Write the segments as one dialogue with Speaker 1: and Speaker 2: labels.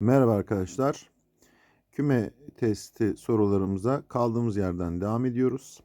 Speaker 1: Merhaba arkadaşlar. Küme testi sorularımıza kaldığımız yerden devam ediyoruz.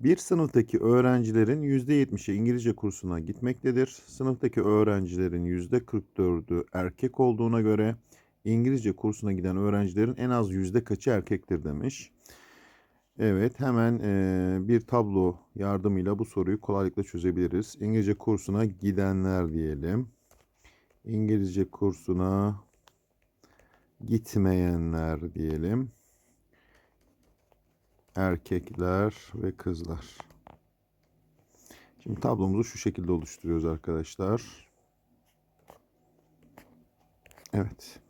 Speaker 1: Bir sınıftaki öğrencilerin %70'i İngilizce kursuna gitmektedir. Sınıftaki öğrencilerin %44'ü erkek olduğuna göre İngilizce kursuna giden öğrencilerin en az yüzde kaçı erkektir demiş. Evet hemen bir tablo yardımıyla bu soruyu kolaylıkla çözebiliriz. İngilizce kursuna gidenler diyelim. İngilizce kursuna gitmeyenler diyelim. Erkekler ve kızlar. Şimdi tablomuzu şu şekilde oluşturuyoruz arkadaşlar. Evet.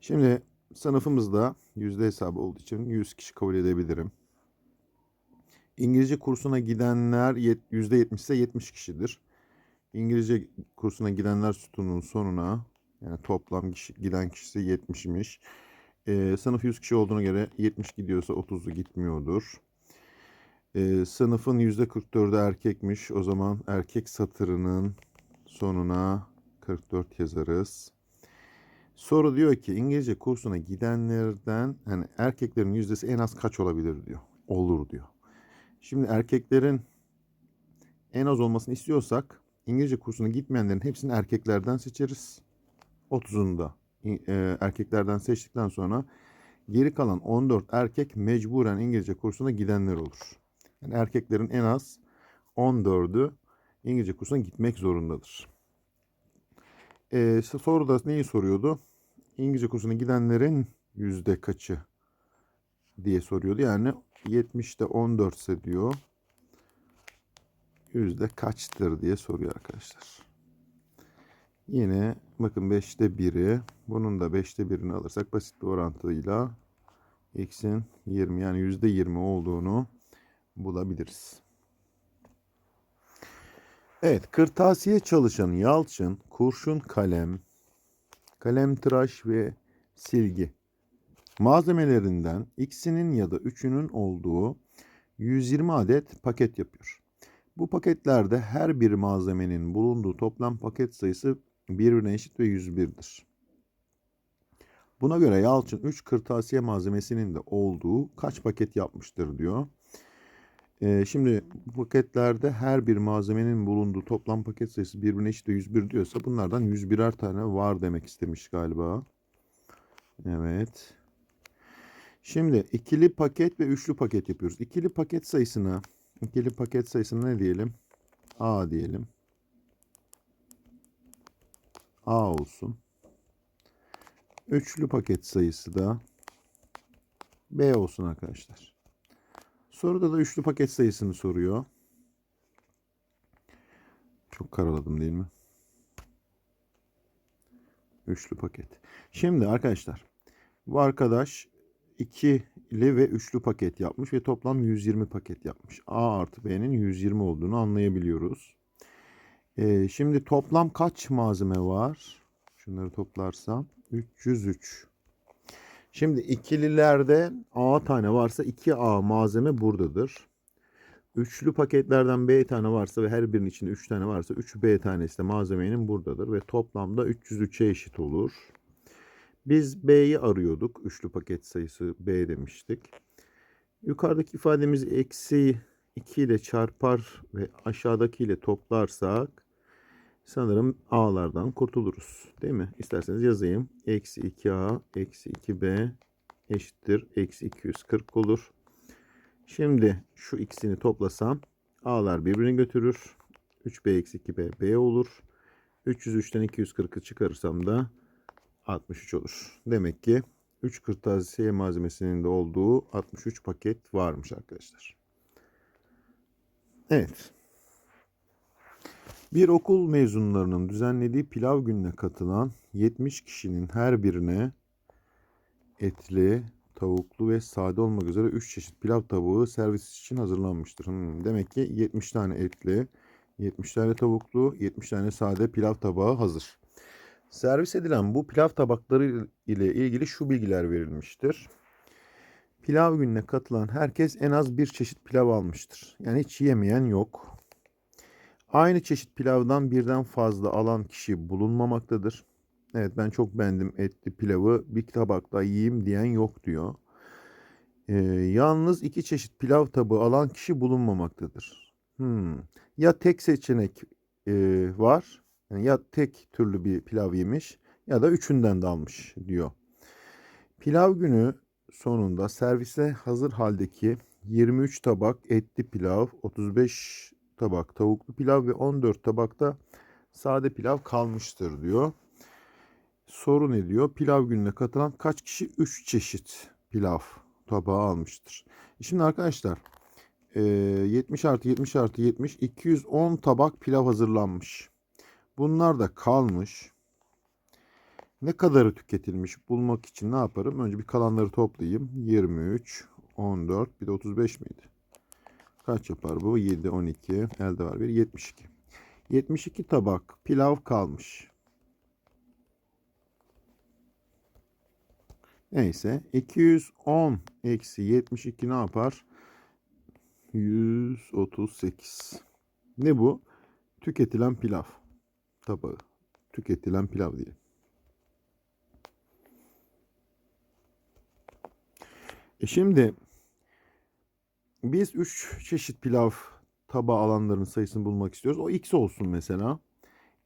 Speaker 1: Şimdi sınıfımızda yüzde hesabı olduğu için 100 kişi kabul edebilirim. İngilizce kursuna gidenler yüzde 70 ise 70 kişidir. İngilizce kursuna gidenler sütunun sonuna yani toplam kişi, giden kişisi 70'miş. Ee, sınıf 100 kişi olduğuna göre 70 gidiyorsa 30'u gitmiyordur. Ee, sınıfın %44'ü erkekmiş. O zaman erkek satırının sonuna 44 yazarız. Soru diyor ki İngilizce kursuna gidenlerden hani erkeklerin yüzdesi en az kaç olabilir diyor. Olur diyor. Şimdi erkeklerin en az olmasını istiyorsak İngilizce kursuna gitmeyenlerin hepsini erkeklerden seçeriz. 30'unu da e, erkeklerden seçtikten sonra geri kalan 14 erkek mecburen İngilizce kursuna gidenler olur. Yani erkeklerin en az 14'ü İngilizce kursuna gitmek zorundadır. E, soruda neyi soruyordu? İngilizce kursuna gidenlerin yüzde kaçı diye soruyordu. Yani 70'te 14 ise diyor yüzde kaçtır diye soruyor arkadaşlar. Yine bakın 5'te 1'i bunun da 5'te 1'ini alırsak basit bir orantıyla x'in 20 yani yüzde 20 olduğunu bulabiliriz. Evet kırtasiye çalışan Yalçın kurşun kalem, kalem tıraş ve silgi malzemelerinden ikisinin ya da üçünün olduğu 120 adet paket yapıyor. Bu paketlerde her bir malzemenin bulunduğu toplam paket sayısı birbirine eşit ve 101'dir. Buna göre Yalçın 3 kırtasiye malzemesinin de olduğu kaç paket yapmıştır diyor. Ee, şimdi paketlerde her bir malzemenin bulunduğu toplam paket sayısı birbirine eşit ve 101 diyorsa bunlardan 101'er tane var demek istemiş galiba. Evet. Şimdi ikili paket ve üçlü paket yapıyoruz. İkili paket sayısına ikili paket sayısına ne diyelim? A diyelim. A olsun. Üçlü paket sayısı da B olsun arkadaşlar. Soruda da üçlü paket sayısını soruyor. Çok karaladım değil mi? Üçlü paket. Şimdi arkadaşlar bu arkadaş ikili ve üçlü paket yapmış ve toplam 120 paket yapmış. A artı B'nin 120 olduğunu anlayabiliyoruz. Ee, şimdi toplam kaç malzeme var? Şunları toplarsam 303. Şimdi ikililerde A tane varsa 2A malzeme buradadır. Üçlü paketlerden B tane varsa ve her birinin içinde 3 tane varsa 3B tanesi de malzemenin buradadır ve toplamda 303'e eşit olur. Biz B'yi arıyorduk. Üçlü paket sayısı B demiştik. Yukarıdaki ifademizi eksi 2 ile çarpar ve aşağıdaki ile toplarsak sanırım A'lardan kurtuluruz. Değil mi? İsterseniz yazayım. Eksi 2A eksi 2B eşittir. Eksi 240 olur. Şimdi şu ikisini toplasam A'lar birbirini götürür. 3B eksi 2B B olur. 303'ten 240'ı çıkarırsam da 63 olur. Demek ki 3 kırtasiye malzemesinin de olduğu 63 paket varmış arkadaşlar. Evet. Bir okul mezunlarının düzenlediği pilav gününe katılan 70 kişinin her birine etli, tavuklu ve sade olmak üzere 3 çeşit pilav tabağı servis için hazırlanmıştır. Hmm, demek ki 70 tane etli, 70 tane tavuklu, 70 tane sade pilav tabağı hazır. Servis edilen bu pilav tabakları ile ilgili şu bilgiler verilmiştir. Pilav gününe katılan herkes en az bir çeşit pilav almıştır. Yani hiç yemeyen yok. Aynı çeşit pilavdan birden fazla alan kişi bulunmamaktadır. Evet ben çok beğendim etli pilavı. Bir tabak daha yiyeyim diyen yok diyor. Ee, yalnız iki çeşit pilav tabağı alan kişi bulunmamaktadır. Hmm. Ya tek seçenek e, var. Yani ya tek türlü bir pilav yemiş ya da üçünden de almış diyor. Pilav günü sonunda servise hazır haldeki 23 tabak etli pilav, 35 tabak tavuklu pilav ve 14 tabakta sade pilav kalmıştır diyor. Soru ne diyor? Pilav gününe katılan kaç kişi 3 çeşit pilav tabağı almıştır? Şimdi arkadaşlar e, 70 artı 70 artı 70 210 tabak pilav hazırlanmış. Bunlar da kalmış. Ne kadarı tüketilmiş bulmak için ne yaparım? Önce bir kalanları toplayayım. 23, 14, bir de 35 miydi? Kaç yapar bu? 7, 12, elde var bir 72. 72 tabak pilav kalmış. Neyse 210 eksi 72 ne yapar? 138. Ne bu? Tüketilen pilav tabağı. Tüketilen pilav diye. E şimdi biz 3 çeşit pilav tabağı alanların sayısını bulmak istiyoruz. O x olsun mesela.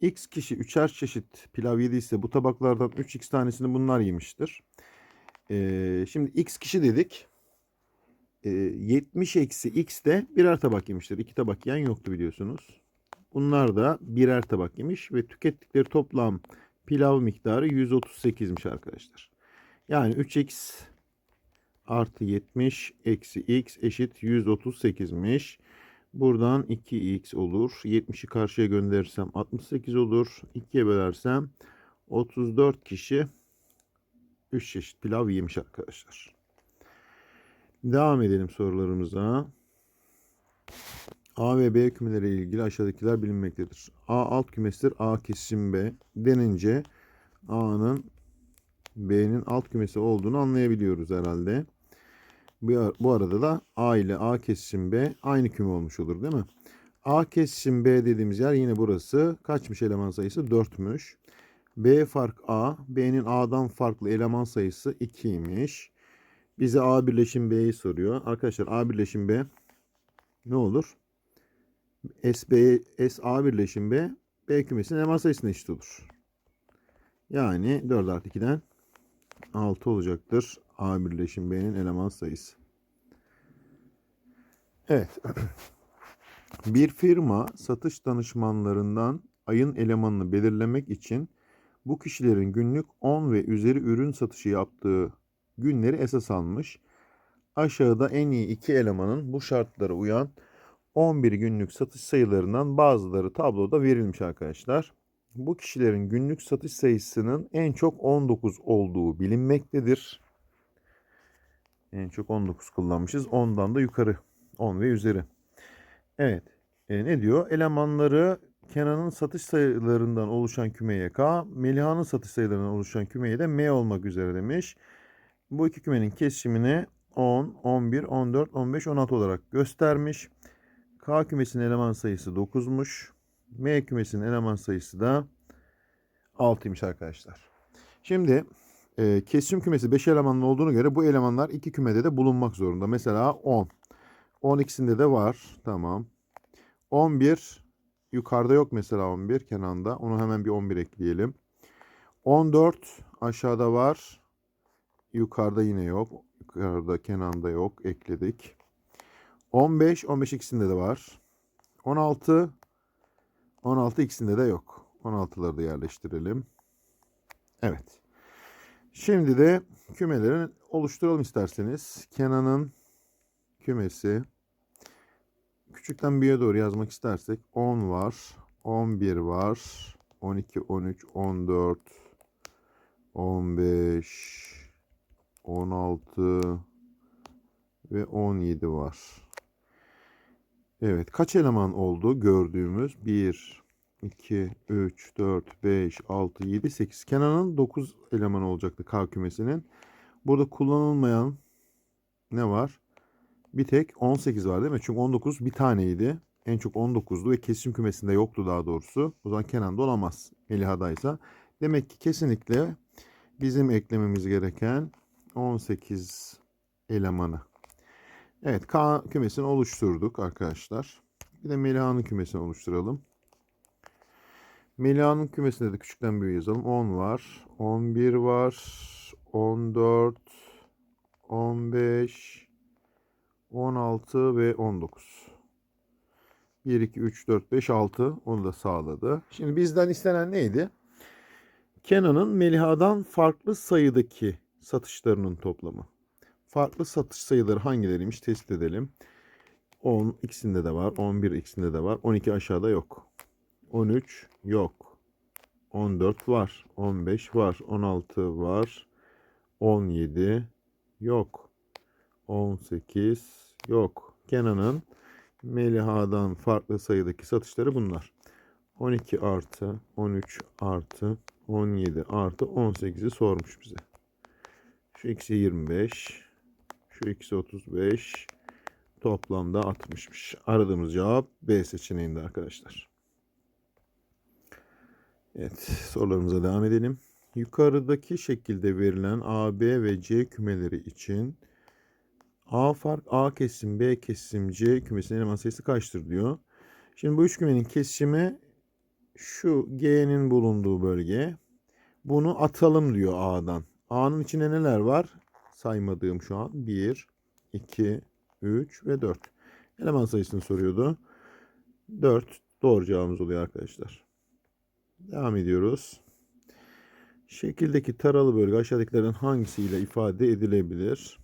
Speaker 1: X kişi 3'er çeşit pilav yediyse bu tabaklardan 3x tanesini bunlar yemiştir. Ee, şimdi x kişi dedik. Ee, 70 eksi x de birer tabak yemiştir. İki tabak yiyen yoktu biliyorsunuz. Bunlar da birer tabak yemiş ve tükettikleri toplam pilav miktarı 138'miş arkadaşlar. Yani 3x artı 70 eksi x eşit 138'miş. Buradan 2x olur. 70'i karşıya gönderirsem 68 olur. 2'ye bölersem 34 kişi 3 çeşit pilav yemiş arkadaşlar. Devam edelim sorularımıza. A ve B kümeleri ile ilgili aşağıdakiler bilinmektedir. A alt kümesidir. A kesim B denince A'nın B'nin alt kümesi olduğunu anlayabiliyoruz herhalde. Bu, arada da A ile A kesişim B aynı küme olmuş olur değil mi? A kesişim B dediğimiz yer yine burası. Kaçmış eleman sayısı? 4'müş. B fark A. B'nin A'dan farklı eleman sayısı 2'ymiş. Bize A birleşim B'yi soruyor. Arkadaşlar A birleşim B ne olur? S, B, S A birleşim B B kümesinin eleman sayısına eşit olur. Yani 4 artı 2'den 6 olacaktır. A birleşim B'nin eleman sayısı. Evet. Bir firma satış danışmanlarından ayın elemanını belirlemek için bu kişilerin günlük 10 ve üzeri ürün satışı yaptığı günleri esas almış. Aşağıda en iyi iki elemanın bu şartlara uyan 11 günlük satış sayılarından bazıları tabloda verilmiş arkadaşlar. Bu kişilerin günlük satış sayısının en çok 19 olduğu bilinmektedir. En çok 19 kullanmışız. 10'dan da yukarı. 10 ve üzeri. Evet. E, ne diyor? Elemanları Kenan'ın satış sayılarından oluşan kümeye K, Meliha'nın satış sayılarından oluşan kümeye de M olmak üzere demiş. Bu iki kümenin kesişimini 10, 11, 14, 15, 16 olarak göstermiş. K kümesinin eleman sayısı 9'muş. M kümesinin eleman sayısı da 6'ymış arkadaşlar. Şimdi e, kesişim kümesi 5 elemanlı olduğuna göre bu elemanlar iki kümede de bulunmak zorunda. Mesela 10. 10 ikisinde de var. Tamam. 11 yukarıda yok mesela 11 Kenan'da. Onu hemen bir 11 ekleyelim. 14 aşağıda var. Yukarıda yine yok. Yukarıda Kenan'da yok. Ekledik. 15 15 ikisinde de var. 16 16 ikisinde de yok. 16'ları da yerleştirelim. Evet. Şimdi de kümelerini oluşturalım isterseniz. Kenan'ın kümesi küçükten büyüğe doğru yazmak istersek 10 var, 11 var, 12, 13, 14, 15, 16 ve 17 var. Evet, kaç eleman oldu gördüğümüz? 1, 2, 3, 4, 5, 6, 7, 8. Kenan'ın 9 eleman olacaktı K kümesinin. Burada kullanılmayan ne var? Bir tek 18 var değil mi? Çünkü 19 bir taneydi. En çok 19'du ve kesişim kümesinde yoktu daha doğrusu. O zaman Kenan'da olamaz. Meliha'daysa. Demek ki kesinlikle bizim eklememiz gereken 18 elemanı. Evet K kümesini oluşturduk arkadaşlar. Bir de Meliha'nın kümesini oluşturalım. Meliha'nın kümesinde de küçükten büyüğe yazalım. 10 var. 11 var. 14 15 16 ve 19. 1, 2, 3, 4, 5, 6 onu da sağladı. Şimdi bizden istenen neydi? Kenan'ın Meliha'dan farklı sayıdaki satışlarının toplamı. Farklı satış sayıları hangileriymiş tespit edelim. 10 ikisinde de var. 11 ikisinde de var. 12 aşağıda yok. 13 yok. 14 var. 15 var. 16 var. 17 yok. 18 yok. Kenan'ın Meliha'dan farklı sayıdaki satışları bunlar. 12 artı 13 artı 17 artı 18'i sormuş bize. Şu ikisi 25. Şu ikisi 35. Toplamda 60'mış. Aradığımız cevap B seçeneğinde arkadaşlar. Evet sorularımıza devam edelim. Yukarıdaki şekilde verilen A, B ve C kümeleri için A fark A kesim B kesim C kümesinin eleman sayısı kaçtır diyor. Şimdi bu üç kümenin kesişimi şu G'nin bulunduğu bölge. Bunu atalım diyor A'dan. A'nın içinde neler var? Saymadığım şu an. 1, 2, 3 ve 4. Eleman sayısını soruyordu. 4 doğru cevabımız oluyor arkadaşlar. Devam ediyoruz. Şekildeki taralı bölge aşağıdakilerden hangisiyle ifade edilebilir?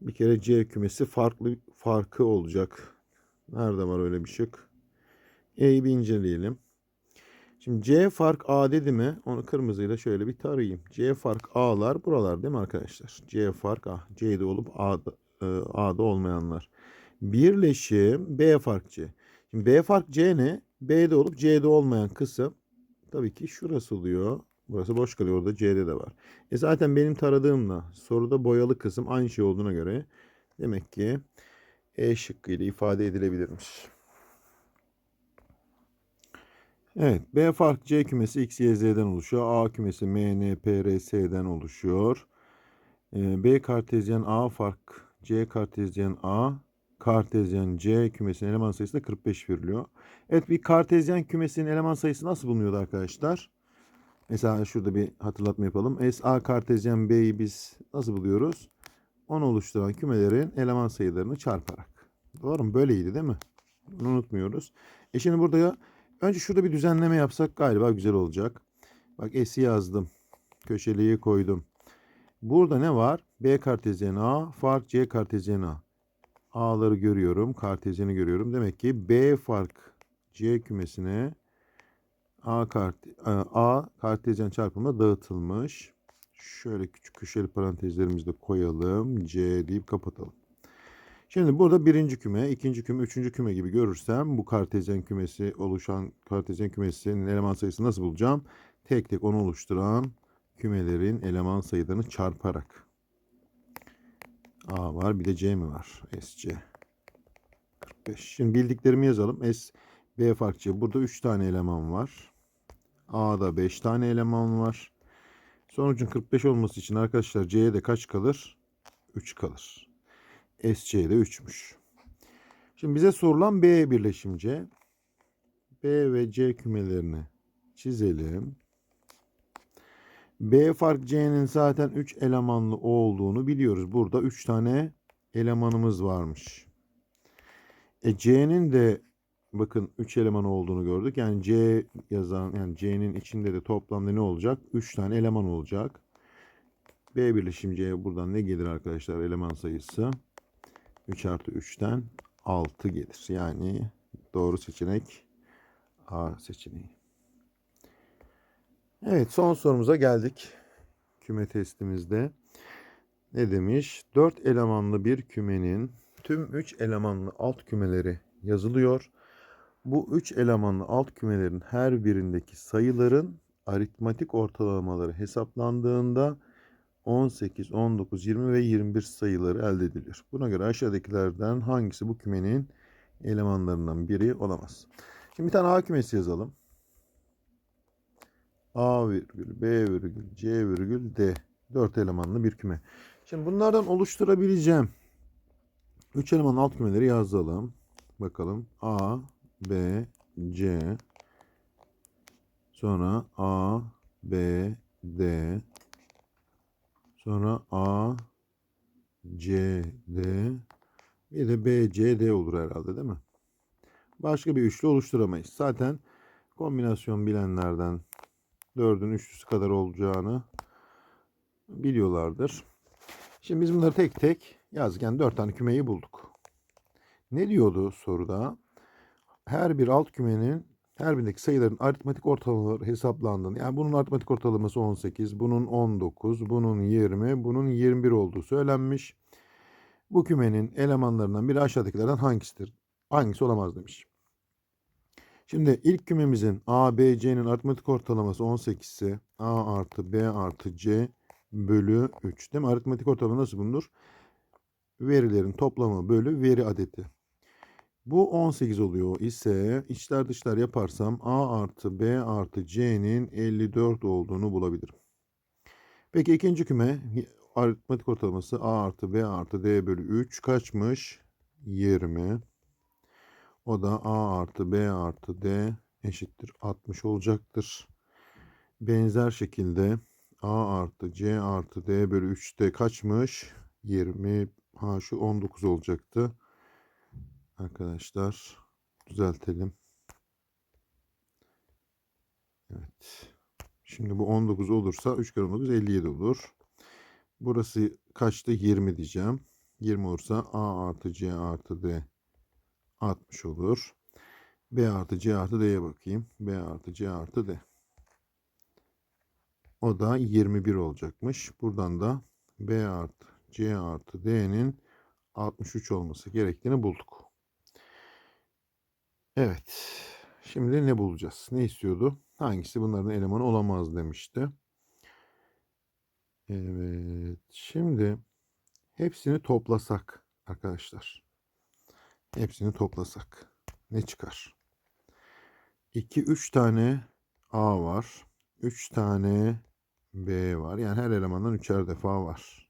Speaker 1: Bir kere C kümesi farklı farkı olacak. Nerede var öyle bir şık? E'yi bir inceleyelim. Şimdi C fark A dedi mi? Onu kırmızıyla şöyle bir tarayayım. C fark A'lar buralar değil mi arkadaşlar? C fark A. C'de olup A'da, e, A'da olmayanlar. Birleşim B fark C. Şimdi B fark C ne? B'de olup C'de olmayan kısım tabii ki şurası oluyor. Burası boş kalıyor. Orada C'de de var. E zaten benim taradığımla soruda boyalı kısım aynı şey olduğuna göre demek ki E şıkkı ile ifade edilebilirmiş. Evet. B fark C kümesi X, Y, Z'den oluşuyor. A kümesi M, N, P, R, S'den oluşuyor. Ee, B kartezyen A fark C kartezyen A kartezyen C kümesinin eleman sayısı da 45 veriliyor. Evet bir kartezyen kümesinin eleman sayısı nasıl bulunuyordu arkadaşlar? Mesela şurada bir hatırlatma yapalım. S A kartezyen B'yi biz nasıl buluyoruz? Onu oluşturan kümelerin eleman sayılarını çarparak. Doğru mu? Böyleydi değil mi? Bunu unutmuyoruz. E şimdi burada ya Önce şurada bir düzenleme yapsak galiba güzel olacak. Bak S'i yazdım. Köşeliği koydum. Burada ne var? B kartezyen A, fark C kartezyen A. A'ları görüyorum, kartezyeni görüyorum. Demek ki B fark C kümesine A, kart, A kartezyen çarpımına dağıtılmış. Şöyle küçük köşeli parantezlerimizi de koyalım. C deyip kapatalım. Şimdi burada birinci küme, ikinci küme, üçüncü küme gibi görürsem bu kartezyen kümesi oluşan kartezyen kümesinin eleman sayısını nasıl bulacağım? Tek tek onu oluşturan kümelerin eleman sayılarını çarparak. A var bir de C mi var? SC. 45. Şimdi bildiklerimi yazalım. S, B fark C. Burada 3 tane eleman var. A'da 5 tane eleman var. Sonucun 45 olması için arkadaşlar C'ye de kaç kalır? 3 kalır. SC de 3'müş. Şimdi bize sorulan B birleşim C. B ve C kümelerini çizelim. B fark C'nin zaten 3 elemanlı olduğunu biliyoruz. Burada 3 tane elemanımız varmış. E C'nin de bakın 3 eleman olduğunu gördük. Yani C yazan yani C'nin içinde de toplamda ne olacak? 3 tane eleman olacak. B birleşim C buradan ne gelir arkadaşlar eleman sayısı? 3 artı 3'ten 6 gelir. Yani doğru seçenek A seçeneği. Evet son sorumuza geldik. Küme testimizde. Ne demiş? 4 elemanlı bir kümenin tüm 3 elemanlı alt kümeleri yazılıyor. Bu 3 elemanlı alt kümelerin her birindeki sayıların aritmatik ortalamaları hesaplandığında 18, 19, 20 ve 21 sayıları elde ediliyor. Buna göre aşağıdakilerden hangisi bu kümenin elemanlarından biri olamaz? Şimdi bir tane A kümesi yazalım. A virgül, B virgül, C virgül, D. 4 elemanlı bir küme. Şimdi bunlardan oluşturabileceğim 3 elemanın alt kümeleri yazalım. Bakalım. A, B, C. Sonra A, B, D. Sonra A, C, D. Bir de B, C, D olur herhalde değil mi? Başka bir üçlü oluşturamayız. Zaten kombinasyon bilenlerden dördün üçlüsü kadar olacağını biliyorlardır. Şimdi biz bunları tek tek yazgen dört tane kümeyi bulduk. Ne diyordu soruda? Her bir alt kümenin her birindeki sayıların aritmetik ortalamaları hesaplandığını. Yani bunun aritmetik ortalaması 18, bunun 19, bunun 20, bunun 21 olduğu söylenmiş. Bu kümenin elemanlarından biri aşağıdakilerden hangisidir? Hangisi olamaz demiş. Şimdi ilk kümemizin A, B, C'nin aritmetik ortalaması 18 ise A artı B artı C bölü 3. Değil mi? Aritmetik ortalama nasıl bulunur? Verilerin toplamı bölü veri adeti. Bu 18 oluyor ise içler dışlar yaparsam A artı B artı C'nin 54 olduğunu bulabilirim. Peki ikinci küme aritmetik ortalaması A artı B artı D bölü 3 kaçmış? 20. O da A artı B artı D eşittir 60 olacaktır. Benzer şekilde A artı C artı D bölü 3'te kaçmış? 20. Ha şu 19 olacaktı. Arkadaşlar düzeltelim. Evet. Şimdi bu 19 olursa 3 kere 19 57 olur. Burası kaçtı? 20 diyeceğim. 20 olursa A artı C artı D 60 olur. B artı C artı D'ye bakayım. B artı C artı D. O da 21 olacakmış. Buradan da B artı C artı D'nin 63 olması gerektiğini bulduk. Evet. Şimdi ne bulacağız? Ne istiyordu? Hangisi bunların elemanı olamaz demişti. Evet. Şimdi hepsini toplasak arkadaşlar. Hepsini toplasak ne çıkar? 2 3 tane A var. 3 tane B var. Yani her elemandan üçer defa var.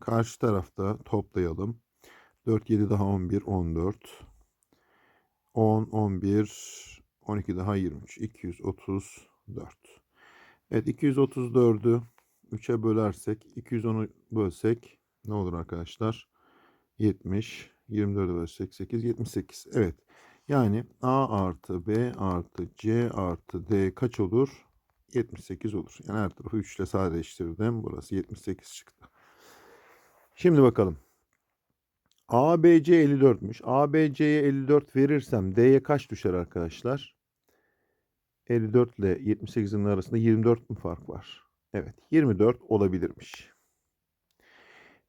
Speaker 1: Karşı tarafta toplayalım. 4 7 daha 11 14. 10 11 12 daha 23 234. Evet 234'ü 3'e bölersek 210'u bölsek ne olur arkadaşlar? 70 24'e bölsek 8 78. Evet. Yani A artı B artı C artı D kaç olur? 78 olur. Yani her tarafı 3 ile sadeleştirdim. Burası 78 çıktı. Şimdi bakalım. ABC 54'müş. ABC'ye 54 verirsem D'ye kaç düşer arkadaşlar? 54 ile 78'in arasında 24 mu fark var? Evet 24 olabilirmiş.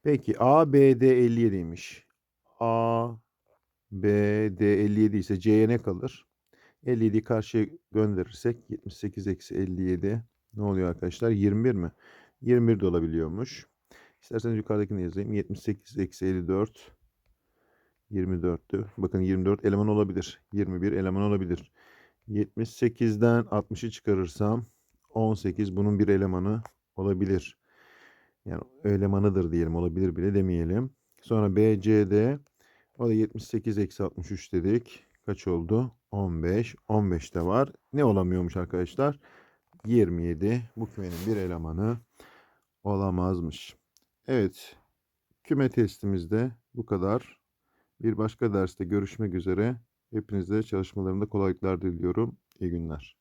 Speaker 1: Peki ABD 57'ymiş. A BD 57 ise C'ye ne kalır? 57'yi karşıya gönderirsek 78 eksi 57 ne oluyor arkadaşlar? 21 mi? 21 de olabiliyormuş. İsterseniz yukarıdakini yazayım. 78 eksi 54 24'tü. Bakın 24 eleman olabilir. 21 eleman olabilir. 78'den 60'ı çıkarırsam 18 bunun bir elemanı olabilir. Yani elemanıdır diyelim olabilir bile demeyelim. Sonra BCD o da 78 eksi 63 dedik. Kaç oldu? 15. 15 de var. Ne olamıyormuş arkadaşlar? 27. Bu kümenin bir elemanı olamazmış. Evet. Küme testimizde bu kadar. Bir başka derste görüşmek üzere. Hepinize çalışmalarında kolaylıklar diliyorum. İyi günler.